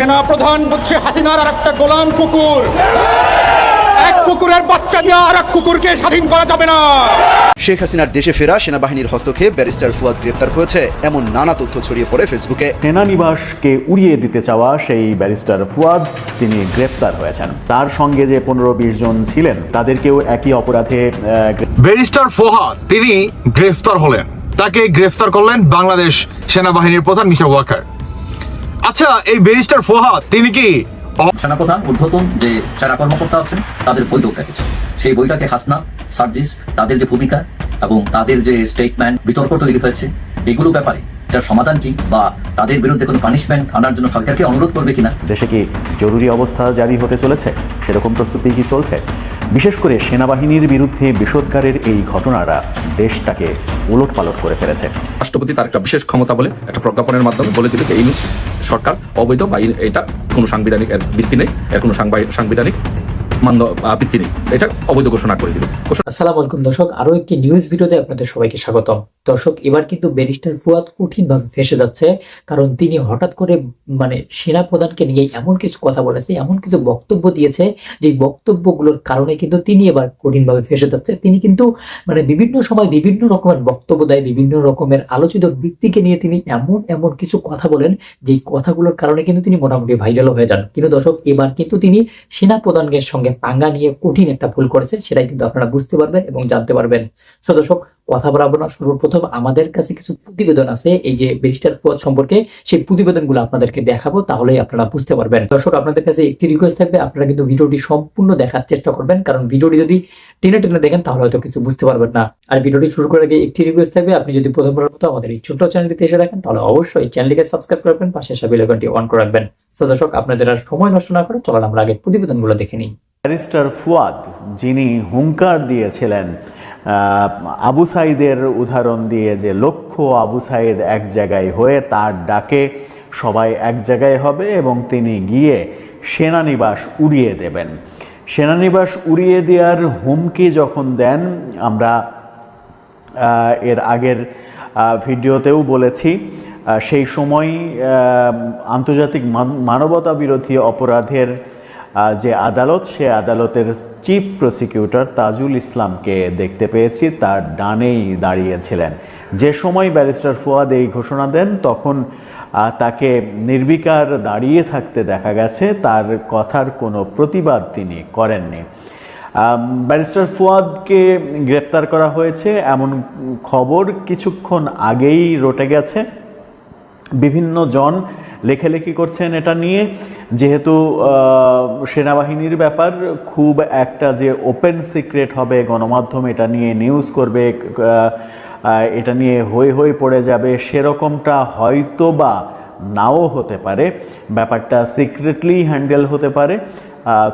সেনা প্রধান হচ্ছে হাসিনার আর একটা গোলাম কুকুর। এক কুকুরের বাচ্চা দিয়ে আর এক কুকুরকে স্বাধীন করা যাবে না। শেখ হাসিনার দেশে ফেরা সেনাবাহিনীর হস্তক্ষেপ ব্যারিস্টার ফুয়াদ গ্রেপ্তার হয়েছে। এমন নানা তথ্য ছড়িয়ে পড়ে ফেসবুকে। সেনানিবাসকে উড়িয়ে দিতে চাওয়া সেই ব্যারিস্টার ফুয়াদ তিনি গ্রেপ্তার হয়েছেন। তার সঙ্গে যে পনেরো বিশ জন ছিলেন তাদেরকেও একই অপরাধে আহ, ব্যারিস্টার ফোহাদ তিনি গ্রেফতার হলেন। তাকে গ্রেফতার করলেন বাংলাদেশ সেনাবাহিনীর প্রধান মিস্টার ওয়াকার। আচ্ছা এই ব্যারিস্টার ফোহাদ, তিনি কি সেনাপ্রধান, ঊর্ধ্বতন যে সেনা কর্মকর্তা আছেন, তাদের বই রেখেছে সেই বইটাকে হাসনা, সার্জিস, তাদের যে ভূমিকা এবং তাদের যে স্টেটমেন্ট বিতর্ক তৈরি হয়েছে, এগুলো ব্যাপারে যার সমাধান কি বা তাদের বিরুদ্ধে কোনো পানিশমেন্ট আনার জন্য সরকারকে অনুরোধ করবে কিনা? দেশে কি জরুরি অবস্থা জারি হতে চলেছে? সেরকম প্রস্তুতি কি চলছে? বিশেষ করে সেনাবাহিনীর বিরুদ্ধে বিষোদ্গারের এই ঘটনারা দেশটাকে উলট পালট করে ফেলেছে। রাষ্ট্রপতি তার একটা বিশেষ ক্ষমতা বলে একটা প্রজ্ঞাপনের মাধ্যমে বলে দিল যে এই সরকার অবৈধ বা এটা কোনো সাংবিধানিক ভিত্তি নেই। এর কোনো সাংবিধানিক মান্য ভিত্তি নেই। এটা অবৈধ ঘোষণা করে দিল। আসসালামু আলাইকুম দর্শক আরও একটি নিউজ ভিডিওতে আপনাদের সবাইকে স্বাগতম। দর্শক, এবার কিন্তু ব্যারিস্টার ফুয়াদ কঠিন ভাবে ফেসে যাচ্ছে, কারণ তিনি হঠাৎ করে মানে সেনা প্রধানকে নিয়ে এমন কিছু কথা বলেছে, এমন কিছু বক্তব্য দিয়েছে, যে বক্তব্যগুলোর কারণে কিন্তু তিনি এবার কঠিন ভাবে ফেসে যাচ্ছে। তিনি কিন্তু মানে বিভিন্ন সময় বিভিন্ন রকমের বক্তব্য দেয়, বিভিন্ন রকমের আলোচিত ব্যক্তিকে নিয়ে তিনি এমন এমন কিছু কথা বলেন যে কথাগুলোর কারণে কিন্তু তিনি মোটামুটি ভাইরাল হয়ে যান। কিন্তু দর্শক, এবার কিন্তু তিনি সেনা প্রধানের সঙ্গে পাঙ্গা নিয়ে কঠিন একটা ভুল করেছে সেটাই কিন্তু আপনারা বুঝতে পারবেন এবং জানতে পারবেন। সো দর্শক কথা বলাবো না। সর্বপ্রথম আমাদের কাছে কিছু প্রতিবেদন আছে। এই যে ব্যারিস্টার ফুয়াদ সম্পর্কে সেই প্রতিবেদনগুলো আপনাদেরকে দেখাবো, তাহলেই আপনারা বুঝতে পারবেন। দর্শক, আপনাদের কাছে একটি রিকোয়েস্ট থাকবে, আপনারা কিন্তু ভিডিওটি সম্পূর্ণ দেখার চেষ্টা করবেন, কারণ ভিডিওটি যদি টেনে টেনে দেখেন, তাহলে হয়তো কিছু বুঝতে পারবেন না। আর ভিডিওটি শুরু করার আগে একটি রিকোয়েস্ট থাকবে, আপনি যদি প্রথমবারের মতো আমাদের এই ছোট্ট চ্যানেলটিতে এসে দেখেন, তাহলে অবশ্যই চ্যানেলটিকে সাবস্ক্রাইব করবেন পাশে সব বেলাইকনটি অন করে রাখবেন। সো দর্শক, আপনাদের আর সময় নষ্ট না করে চলেন আমরা আগে প্রতিবেদনগুলো দেখে নিই। ব্যারিস্টার ফুয়াদ, যিনি হুঙ্কার দিয়েছিলেন আবু সাইদের উদাহরণ দিয়ে যে লক্ষ্য আবু সাইদ এক জায়গায় হয়ে তার ডাকে সবাই এক জায়গায় হবে এবং তিনি গিয়ে সেনানিবাস উড়িয়ে দেবেন। সেনানিবাস উড়িয়ে দেওয়ার হুমকি যখন দেন, আমরা এর আগের ভিডিওতেও বলেছি সেই সময় আন্তর্জাতিক মান- মানবতা বিরোধী অপরাধের যে আদালত, সে আদালতের চিফ প্রসিকিউটর তাজুল ইসলামকে দেখতে পেয়েছি, তার ডানেই দাঁড়িয়েছিলেন। যে সময় ব্যারিস্টার ফুয়াদ এই ঘোষণা দেন, তখন তাকে নির্বিকার দাঁড়িয়ে থাকতে দেখা গেছে, তার কথার কোনো প্রতিবাদ তিনি করেননি। ব্যারিস্টার ফুয়াদকে গ্রেপ্তার করা হয়েছে, এমন খবর কিছুক্ষণ আগেই রটে গেছে। বিভিন্ন জন লেখালেখি করছেন এটা নিয়ে। যেহেতু সেনাবাহিনীর ব্যাপার, খুব একটা যে ওপেন সিক্রেট হবে গণমাধ্যম এটা নিয়ে নিউজ করবে এটা নিয়ে হই হই পড়ে যাবে, সেরকমটা হয়তো বা নাও হতে পারে। ব্যাপারটা সিক্রেটলি হ্যান্ডেল হতে পারে।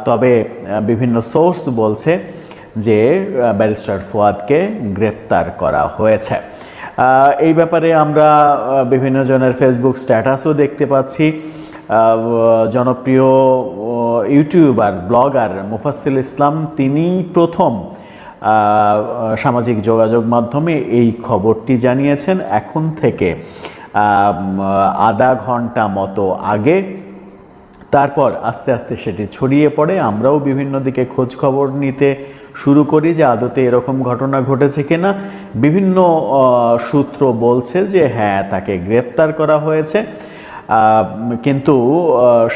তবে বিভিন্ন সোর্স বলছে যে ব্যারিস্টার ফুয়াদকে গ্রেপ্তার করা হয়েছে। এই ব্যাপারে আমরা বিভিন্ন জনের ফেসবুক স্ট্যাটাসও দেখতে পাচ্ছি। জনপ্রিয় ইউটিউবার, ব্লগার মুফাসিল ইসলাম তিনি প্রথম সামাজিক যোগাযোগ মাধ্যমে এই খবরটি জানিয়েছেন এখন থেকে আধা ঘণ্টা মতো আগে। তারপর আস্তে আস্তে সেটি ছড়িয়ে পড়ে। আমরাও বিভিন্ন দিকে খোঁজ খবর নিতে শুরু করি যে আদতে এরকম ঘটনা ঘটেছে কিনা। বিভিন্ন সূত্র বলছে যে হ্যাঁ তাকে গ্রেপ্তার করা হয়েছে। কিন্তু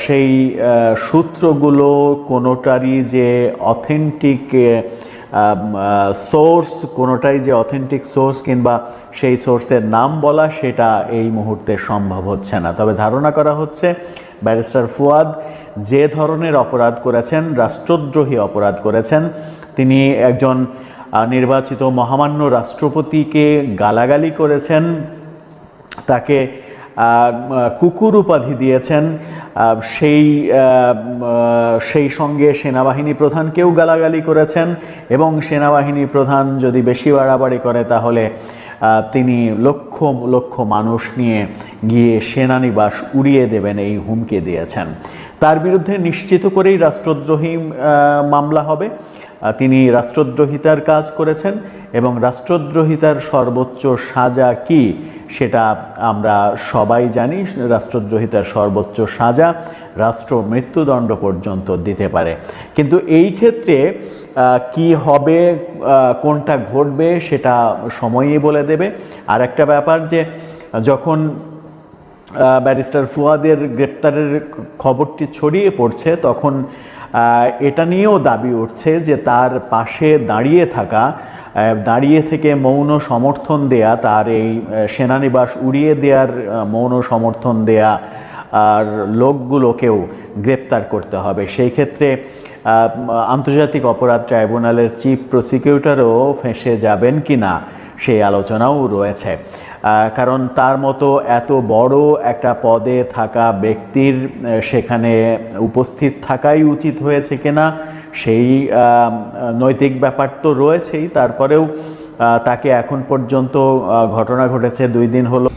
সেই সূত্রগুলো কোনোটারই যে অথেন্টিক সোর্স কোনোটাই যে অথেন্টিক সোর্স কিংবা সেই সোর্সের নাম বলা, সেটা এই মুহূর্তে সম্ভব হচ্ছে না। তবে ধারণা করা হচ্ছে, ব্যারিস্টার ফুয়াদ যে ধরনের অপরাধ করেছেন, রাষ্ট্রদ্রোহী অপরাধ করেছেন, তিনি একজন নির্বাচিত মহামান্য রাষ্ট্রপতিকে গালাগালি করেছেন, তাকে কুকুর উপাধি দিয়েছেন। সেই সেই সঙ্গে সেনাবাহিনী প্রধানকেও গালাগালি করেছেন এবং সেনাবাহিনী প্রধান যদি বেশি বাড়াবাড়ি করে তাহলে তিনি লক্ষ লক্ষ মানুষ নিয়ে গিয়ে সেনানিবাস উড়িয়ে দেবেন এই হুমকি দিয়েছেন। তার বিরুদ্ধে নিশ্চিত করেই রাষ্ট্রদ্রোহী মামলা হবে। তিনি রাষ্ট্রদ্রোহিতার কাজ করেছেন এবং রাষ্ট্রদ্রোহিতার সর্বোচ্চ সাজা কি সেটা আমরা সবাই জানি। রাষ্ট্রদ্রোহিতার সর্বোচ্চ সাজা রাষ্ট্র মৃত্যুদণ্ড পর্যন্ত দিতে পারে। কিন্তু এই ক্ষেত্রে কি হবে কোনটা ঘটবে সেটা সময়ই বলে দেবে। আর একটা ব্যাপার যে, যখন ব্যারিস্টার ফুয়াদের গ্রেপ্তারের খবরটি ছড়িয়ে পড়ছে, তখন এটা নিয়েও দাবি উঠছে যে তার পাশে দাঁড়িয়ে থাকা দাঁড়িয়ে থেকে মৌন সমর্থন দেয়া, তার এই সেনানিবাস উড়িয়ে দেওয়ার মৌন সমর্থন দেয়া আর লোকগুলোকেও গ্রেপ্তার করতে হবে। সেই ক্ষেত্রে আন্তর্জাতিক অপরাধ ট্রাইব্যুনালের চিফ প্রসিকিউটরও ফেঁসে যাবেন কি না সেই আলোচনাও রয়েছে। কারণ তার মতো এত বড় একটা পদে থাকা ব্যক্তির সেখানে উপস্থিত থাকাই উচিত হয়েছে কিনা, সেই নৈতিক ব্যাপার তো রয়েছেই। তারপরেও তাকে এখন পর্যন্ত ঘটনা ঘটেছে দুই দিন হলো।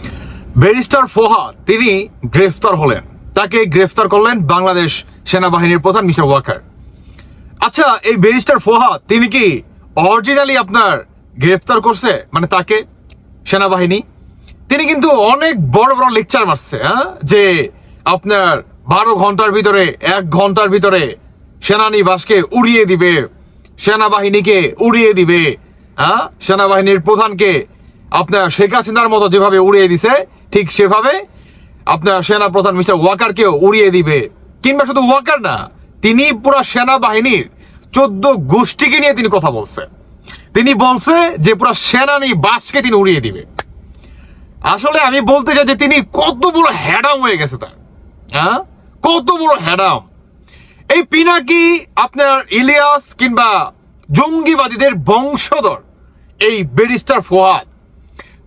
ব্যারিস্টার ফোহা, তিনি গ্রেফতার হলেন। তাকে গ্রেফতার করলেন বাংলাদেশ সেনাবাহিনীর প্রধান মিস্টার ওয়াকার। আচ্ছা এই ব্যারিস্টার ফোহা, তিনি কি অরিজিনালি আপনার গ্রেফতার করছে? মানে তাকে? সেনাবাহিনী? তিনি কিন্তু অনেক বড় বড় লেকচার মারছে হ্যাঁ? যে আপনার বারো ঘণ্টার ভিতরে, এক ঘণ্টার ভিতরে সেনানিবাসকে উড়িয়ে দিবে, সেনাবাহিনীকে উড়িয়ে দিবে হ্যাঁ? সেনাবাহিনীর প্রধানকে আপনার শেখ হাসিনার মতো যেভাবে উড়িয়ে দিছে, ঠিক সেভাবে আপনার সেনা প্রধান মিস্টার ওয়াকারকেও উড়িয়ে দিবে। কিংবা শুধু ওয়াকার না, তিনি পুরো সেনাবাহিনীর চোদ্দ গোষ্ঠীকে নিয়ে তিনি কথা বলছে। তিনি বলছে যে পুরো সেনানি বাসকে তিনি উড়িয়ে দিবে। আসলে আমি বলতে চাই যে তিনি কত বড় হ্যাডাম হয়ে গেছে তার। হ্যাঁ? কত বড় হ্যাডাম। এই পিনাকি আপনার ইলিয়াস কিংবা জঙ্গিবাদীদের বংশধর, এই ব্যারিস্টার ফোয়াদ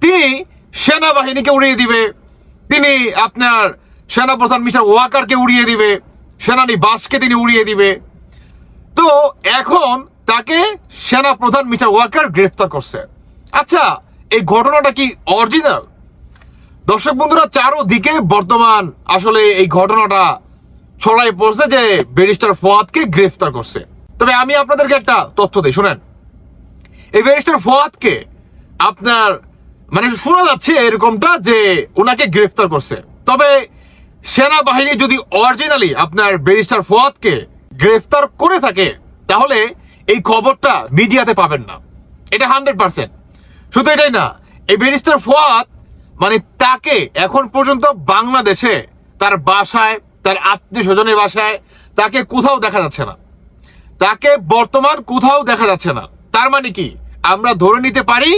তিনি সেনাবাহিনীকে উড়িয়ে দিবে, তিনি আপনার সেনাপ্রধান মিস্টার ওয়াকারকে উড়িয়ে দিবে, সেনানি বাসকে তিনি উড়িয়ে দিবে। তো এখন তাকে সেনাপ্রধান মিস্টার ওয়াকার গ্রেফতার করছে। আচ্ছা এই ঘটনাটা কি অরিজিনাল? দর্শক বন্ধুরা, চারোদিকে বর্তমান আসলে এই ঘটনাটা ছড়াই পড়ছে যে ব্যারিস্টার ফোয়াদকে গ্রেফতার করছে। তবে আমি আপনাদেরকে একটা তথ্য দিই, শুনেন। এই ব্যারিস্টার ফোয়াদকে আপনার মানে শোনা যাচ্ছে এরকমটা যে ওনাকে গ্রেফতার করছে। তবে সেনাবাহিনী যদি অরিজিনালি আপনার ব্যারিস্টার ফোয়াদকে গ্রেফতার করে থাকে, তাহলে এই খবরটা মিডিয়াতে পাবেন না। এটা হান্ড্রেড পার্সেন্ট শুধু এটাই না, এই ব্যারিস্টার ফোয়াদ মানে তাকে এখন পর্যন্ত বাংলাদেশে তার বাসায়, তার আত্মীয় স্বজনের বাসায় তাকে কোথাও দেখা যাচ্ছে না। তাকে বর্তমান কোথাও দেখা যাচ্ছে না। তার মানে কি? আমরা ধরে নিতে পারি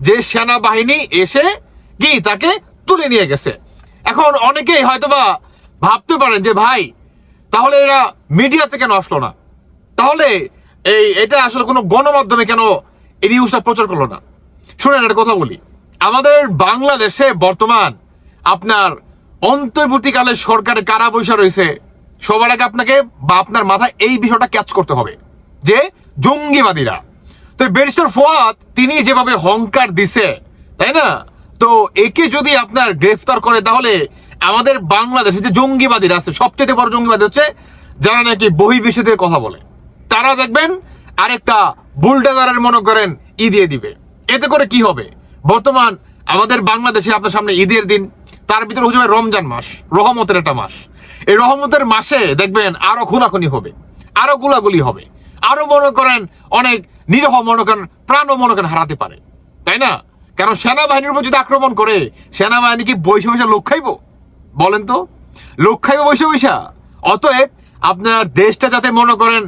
যে সেনাবাহিনী এসে কি তাকে তুলে নিয়ে গেছে। এখন অনেকেই হয়তোবা ভাবতে পারেন যে, ভাই, তাহলে এরা মিডিয়াতে কেন আসলো না? তাহলে এই, এটা আসলে কোনো গণমাধ্যমে কেন এই নিউজটা প্রচার করল না? শুনেন, একটা কথা বলি। আমাদের বাংলাদেশে বর্তমান আপনার অন্তর্বর্তীকালে সরকারের কারা পয়সা রয়েছে, সবার আগে আপনাকে বা আপনার মাথায় এই বিষয়টা ক্যাচ করতে হবে, যে জঙ্গিবাদীরা। তো ব্যারিস্টার ফোয়াদ, তিনি যেভাবে হংকার দিছে, তাই না? তো একে যদি আপনার গ্রেফতার করে, তাহলে আমাদের বাংলাদেশে যে জঙ্গিবাদীরা আছে, সবচেয়ে বড় জঙ্গিবাদী হচ্ছে যারা নাকি বহির্বিশ্বের কথা বলে। তারা দেখবেন আরেকটা বুলডাগারের মনে করেন ই দিয়ে দিবে। এতে করে কি হবে? বর্তমান আমাদের বাংলাদেশে আপনার সামনে ঈদের দিন, তার ভিতরে হচ্ছে রমজান মাস, রহমতের একটা মাস। এই রহমতের মাসে দেখবেন আরও খুনাখুনি হবে, আরও গুলাগুলি হবে, আরও মনে করেন অনেক নিরহ মনে করেন প্রাণও মনে করেন হারাতে পারে। তাই না? কারণ সেনাবাহিনীর উপর যদি আক্রমণ করে, সেনাবাহিনী কি বৈশা বৈশা লোক খাইব? বলেন তো। লোক খাইব বৈশা বৈশা। অতএব আপনার দেশটা যাতে মনে করেন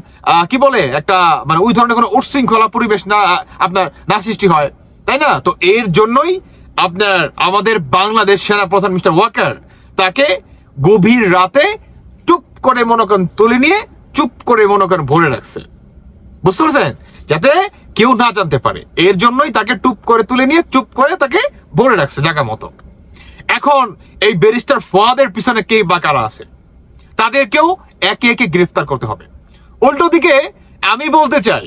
কি বলে, একটা মানে ওই ধরনের কোনো উচ্ছৃঙ্খলা পরিবেশ না আপনার না সৃষ্টি হয়। তাই না? তো এর জন্যই আপনার, আমাদের বাংলাদেশ সেনা প্রধান মিস্টার ওয়াকার, তাকে গভীর রাতে চুপ করে মনে করেন তুলে নিয়ে চুপ করে মনে করেন ভরে রাখছে। বুঝতে পারছেন? যাতে কেউ না জানতে পারে। এর জন্যই তাকে টুপ করে তুলে নিয়ে চুপ করে তাকে ভরে রাখছে জায়গা মতো। এখন এই ব্যারিস্টার ফোয়াদের পিছনে কে বা কারা আছে? তাদেরকেও একে একে গ্রেফতার করতে হবে। উল্টো দিকে আমি বলতে চাই,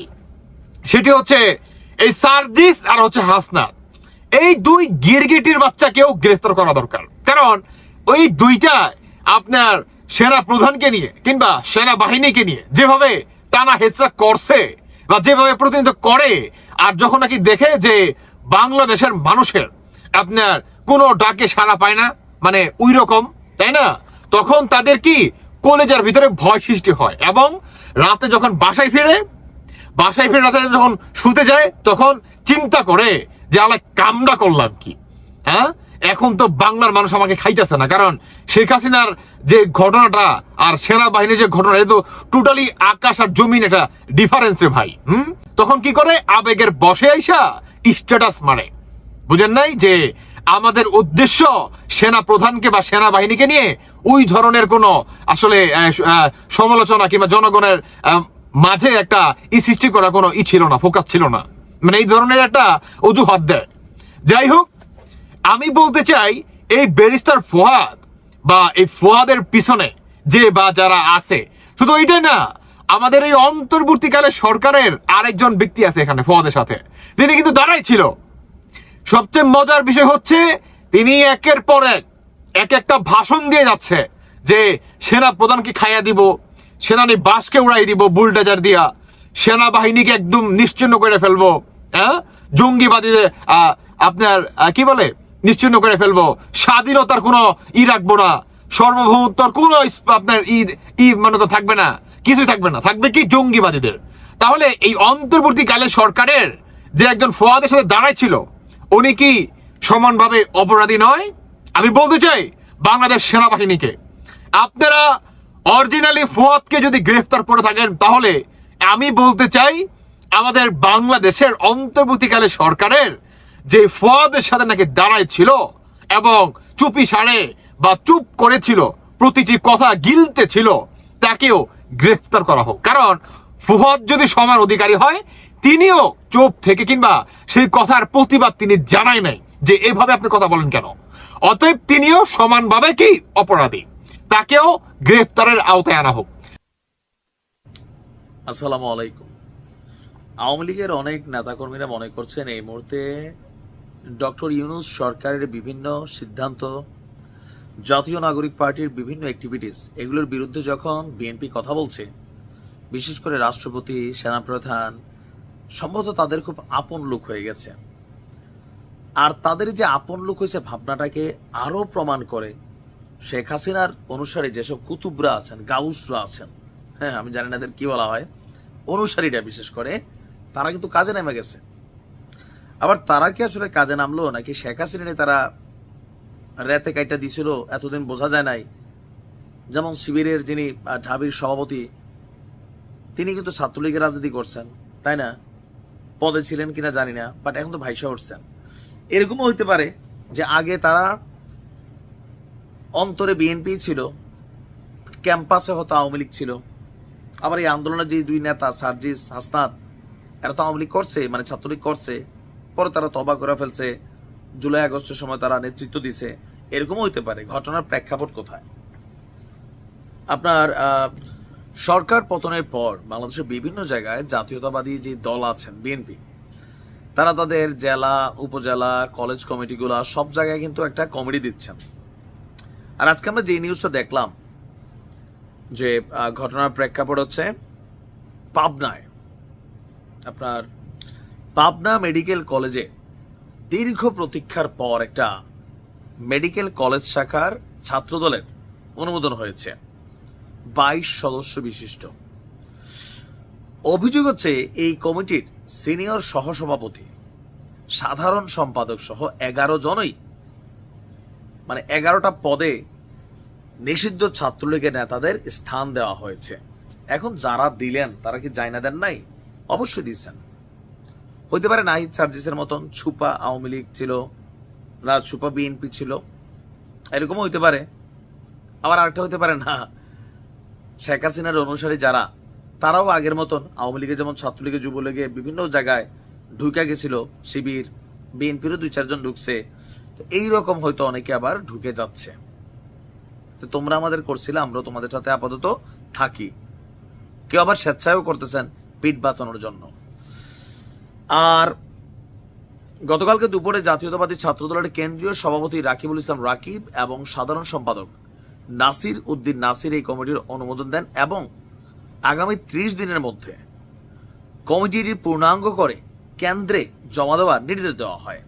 সেটি হচ্ছে এই সার্জিস আর হচ্ছে হাসনাত। এই দুই গিরগিটির বাচ্চাকেও গ্রেফতার করা দরকার। কারণ ওই দুইটা আপনার সেনা প্রধানকে নিয়ে কিংবা সেনা বাহিনীকে নিয়ে যেভাবে টানা হেচড়া করছে বা যেভাবে প্রতিনিধিত্ব করে, আর যখন নাকি দেখে যে বাংলাদেশের মানুষের আপনার কোনো ডাকে সাড়া পায় না মানে ওই রকম, তাই না? তখন তাদের কি কলেজের ভিতরে ভয় সৃষ্টি হয় এবং রাতে যখন বাসায় ফিরে বাসায় ফিরে রাতে যখন শুতে যায়, তখন চিন্তা করে যে আলা কামটা করলাম কি? হ্যাঁ? এখন তো বাংলার মানুষ আমাকে খাইতেছে না। কারণ শেখ হাসিনার যে ঘটনাটা আর সেনাবাহিনীর যে ঘটনা, এটা তো টোটালি আকাশ আর জমিন এটা ডিফারেন্স রে ভাই। হুম? তখন কি করে? আবেগের বসে আইসা স্ট্যাটাস মারে। বুঝেন নাই? যে আমাদের উদ্দেশ্য সেনা প্রধানকে বা সেনাবাহিনীকে নিয়ে ওই ধরনের কোনো আসলে সমালোচনা কিংবা জনগণের মাঝে একটা ই সৃষ্টি করার কোনো ই ছিল না ফোকাস ছিল না। মানে এই ধরনের একটা অজুহাত দেয়। যাই হোক আমি বলতে চাই, এই ব্যারিস্টার ফোহাদ বা এই ফোহাদের পিছনে যে বা যারা আছে, শুধু এইটাই না, আমাদের এই অন্তর্বর্তীকালে সরকারের আরেকজন ব্যক্তি আছে এখানে ফোহাদের সাথে। তিনি কিন্তু দাঁড়াই ছিল। সবচেয়ে মজার বিষয় হচ্ছে, তিনি একের পর এক এক একটা ভাষণ দিয়ে যাচ্ছে যে, সেনা প্রধানকে খাইয়া দিব, সেনানি বাসকে উড়াই দিব বুলডেজার দিয়া, সেনাবাহিনীকে একদম নিশ্চিন্ন করে ফেলব জঙ্গিবাদীদের আপনার কি বলে? নিশ্চিন্ন করে ফেলব। স্বাধীনতার কোনো ই রাখব না। সর্বভৌমত্বর কোনো আপনার ই ই মানে তো থাকবে না। কিছুই থাকবে না। থাকবে কি? জঙ্গিবাদীদের। তাহলে এই অন্তর্বর্তীকালে সরকারের যে একজন ফোয়াদের সাথে দাঁড়াই ছিল উনি কি সমানভাবে অপরাধী নয়? আমি বলতে চাই, বাংলাদেশ সেনাবাহিনীকে। আপনারা অরিজিনালি ফোয়াদকে যদি গ্রেফতার করে থাকেন, তাহলে আমি বলতে চাই আমাদের বাংলাদেশের অন্তর্বর্তীকালে সরকারের যে ফুয়াদের সাথে নাকি দাঁড়াই ছিল এবং চুপি সারে বা চুপ করেছিল, প্রতিটি কথা গিলতে ছিল, তাকেও গ্রেফতার করা হোক। কারণ ফুহাদ যদি সমান অধিকারী হয়, তিনিও চুপ থেকে কিংবা সেই কথার প্রতিবাদ তিনি জানাই নাই যে এভাবে আপনি কথা বলেন কেন। অতএব তিনিও সমানভাবে কি অপরাধী? তাকেও গ্রেফতারের আওতায় আনা হোক। আসসালামু আলাইকুম। আওয়ামী লীগের অনেক নেতাকর্মীরা মনে করছেন এই মুহূর্তে ডক্টর ইউনুস সরকারের বিভিন্ন সিদ্ধান্ত, জাতীয় নাগরিক পার্টির বিভিন্ন অ্যাক্টিভিটিস এগুলোর বিরুদ্ধে যখন বিএনপি কথা বলছে, বিশেষ করে রাষ্ট্রপতি, সেনাপ্রধান, সম্ভবত তাদের খুব আপন লোক হয়ে গেছে। আর তাদের যে আপন লোক হয়েছে ভাবনাটাকে আরও প্রমাণ করে শেখ হাসিনার অনুসারী যেসব কুতুবরা আছেন, গাউসরা আছেন হ্যাঁ আমি জানি না এদের কি বলা হয়, অনুসারীরা বিশেষ করে তারা কিন্তু কাজে নেমে গেছে। আবার তারা কি আসলে কাজে নামলো? নাকি শেখ হাসিনা তারা রেতে কাইটা দিছিল? এতদিন বোঝা যায় নাই। যেমন শিবিরের যিনি ঢাবির সভাপতি, তিনি কিন্তু ছাত্রলীগের রাজনীতি করছেন, তাই না? পদে ছিলেন কিনা জানি না বাট এখন তো ভাইসা উঠছেন। এরকমও হইতে পারে যে আগে তারা অন্তরে বিএনপি ছিল, ক্যাম্পাসে হয়তো আওয়ামী লীগ ছিল, আবার এই আন্দোলনের যে দুই নেতা, সার্জিস, হাসনাত এরা তো আওয়ামী করছে মানে ছাত্রলীগ করছে, পরে তারা তবা করে ফেলছে, জুলাই আগস্টের সময় তারা নেতৃত্ব দিছে, এরকমও হইতে পারে, ঘটনার প্রেক্ষাপট কোথায়? আপনার সরকার পতনের পর বাংলাদেশের বিভিন্ন জায়গায় জাতীয়তাবাদী যে দল আছেন, বিএনপি, তারা তাদের জেলা, উপজেলা, কলেজ কমিটিগুলো সব জায়গায় কিন্তু একটা কমিটি দিচ্ছেন। আর আজকে আমরা যে নিউজটা দেখলাম, যে ঘটনার প্রেক্ষাপট হচ্ছে পাবনায় আপনার পাবনা মেডিকেল কলেজে দীর্ঘ প্রতীক্ষার পর একটা মেডিকেল কলেজ শাখার ছাত্রদলের অনুমোদন হয়েছে। বাইশ সদস্য বিশিষ্ট। অভিযোগ হচ্ছে এই কমিটির সিনিয়র সহসভাপতি, সাধারণ সম্পাদক সহ এগারো জনই মানে এগারোটা পদে নিষিদ্ধ ছাত্রলীগের নেতাদের স্থান দেওয়া হয়েছে। এখন যারা দিলেন, তারা কি জায়না দেন নাই? অবশ্যই দিচ্ছেন হইতে পারে নাহিদ সার্জিসের মতন ছুপা আওয়ামী লীগ ছিল না, ছুপা বিএনপি ছিল, এরকমও হইতে পারে। আবার আরেকটা হইতে পারে না, শেখ হাসিনার অনুসারী যারা, তারাও আগের মতন আওয়ামী লীগে যেমন ছাত্রলীগে, যুবলীগে বিভিন্ন জায়গায় ঢুকে গেছিল, শিবির, বিএনপিরও দুই, চারজন ঢুকছে। তো এইরকম হয়তো অনেকে আবার ঢুকে যাচ্ছে। তো তোমরা আমাদের করছিলে আমরা তোমাদের সাথে আপাতত থাকি। কেউ আবার স্বেচ্ছায়ও করতেছেন। পিঠ বাঁচানোর জন্য। আর গতকালকে দুপুরে জাতীয়তাবাদী ছাত্রদলের কেন্দ্রীয় সভাপতি রাকিবুল ইসলাম রাকিব এবং সাধারণ সম্পাদক নাসির উদ্দিন নাসির এই কমিটির অনুমোদন দেন এবং আগামী ত্রিশ দিনের মধ্যে কমিটিটি পূর্ণাঙ্গ করে কেন্দ্রে জমা দেওয়ার নির্দেশ দেওয়া হয়।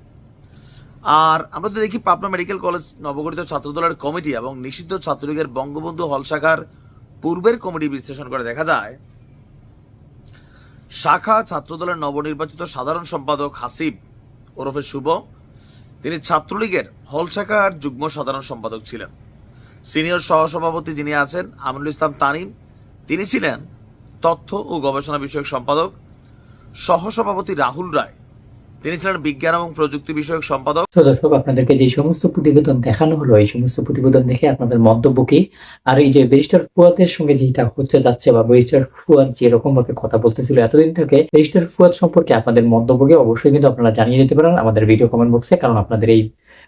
আর আমরা তো দেখি পাবনা মেডিকেল কলেজ নবগঠিত ছাত্রদলের কমিটি এবং নিষিদ্ধ ছাত্রলীগের বঙ্গবন্ধু হল শাখার পূর্বের কমিটি বিশ্লেষণ করে দেখা যায় শাখা ছাত্রদলের নবনির্বাচিত সাধারণ সম্পাদক হাসিব ওরফে শুভ। তিনি ছাত্রলীগের হল শাখার যুগ্ম সাধারণ সম্পাদক ছিলেন। সিনিয়র সহসভাপতি যিনি আছেন, আমিনুল ইসলাম তানিম, তিনি ছিলেন তথ্য ও গবেষণা বিষয়ক সম্পাদক। সহসভাপতি রাহুল রায় তিনি ছিলেন বিজ্ঞান এবং প্রযুক্তি বিষয়ক সম্পাদক। দর্শক, আপনাদেরকে যে সমস্ত প্রতিবেদন দেখানো হলো, এই সমস্ত প্রতিবেদন দেখে আপনাদের মন্তব্য কি? আর এই যে ব্যারিস্টার ফুয়াদের সঙ্গে যেটা হচ্ছে যাচ্ছে বা ব্যারিস্টার ফুয়াদ যেরকম ভাবে কথা বলতেছিল এতদিন থেকে, ব্যারিস্টার ফুয়াদ সম্পর্কে আপনাদের মন্তব্যকে অবশ্যই কিন্তু আপনারা জানিয়ে দিতে পারেন আমাদের ভিডিও কমেন্ট বক্সে কারণ আপনাদের এই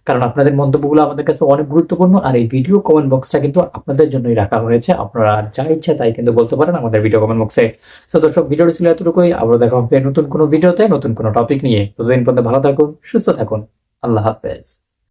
কারণ আপনাদের মন্তব্যগুলো আমাদের কাছে অনেক গুরুত্বপূর্ণ, আর এই ভিডিও কমেন্ট বক্সটা কিন্তু আপনাদের জন্যই রাখা হয়েছে। আপনারা যা ইচ্ছা তাই কিন্তু বলতে পারেন আমাদের ভিডিও কমেন্ট বক্সে তো দর্শক ভিডিওটি ছিল এতটুকুই। আবার দেখা হবে নতুন কোনো ভিডিওতে নতুন কোনো টপিক নিয়ে। ততদিন পর্যন্ত ভালো থাকুন, সুস্থ থাকুন। আল্লাহ হাফেজ।